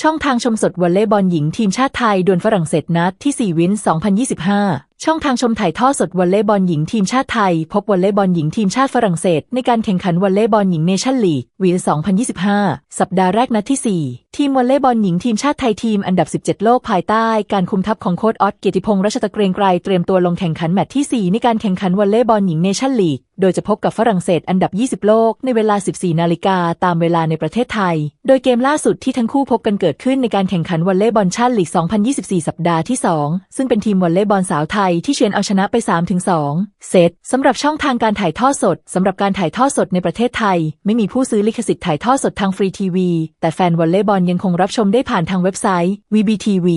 ช่องทางชมสดวอลเลย์บอลหญิงทีมชาติไทยดวลฝรั่งเศสนัดที่ 4 วิน 2025 ช่องทางชมถ่ายทอดสดวอลเลย์บอลหญิงทีมชาติไทย พบวอลเลย์บอลหญิงทีมชาติฝรั่งเศส ในการแข่งขันวอลเลย์บอลหญิงเนชั่นลีกวิน2025 สัปดาห์แรกนัดที่ 4ทีมวอลเลย์บอลหญิงทีมชาติไทยทีมอันดับ 17 โลกภายใต้ การคุมทัพของโค้ชออสเกียรติพงษ์รัชตะเกรงไกรเตรียมตัวลงแข่งขันแมตช์ที่ 4 ในการแข่งขันวอลเลย์บอลหญิงเนชั่นลีก โดยจะพบกับฝรั่งเศสอันดับ 20 โลกในเวลา 14 นาฬิกาตามเวลาในประเทศไทย โดยเกมล่าสุดที่ทั้งคู่พบกันเกิดขึ้นในการแข่งขันวอลเลย์บอลชาติลีก 2024 สัปดาห์ที่ 2 ซึ่งเป็นทีมวอลเลย์บอลสาวไทยที่เฉือนเอาชนะไป 3-2 เซตสำหรับช่องทางการถ่ายทอดสดสำหรับการถ่ายทอดสดในประเทศไทย ไม่มีผู้ซื้อลิขสิทธิ์ถ่ายทอดสดทางฟรีทีวีแต่แฟนวอลเลย์บอลยังคงรับชมได้ผ่านทางเว็บไซต์ VBTV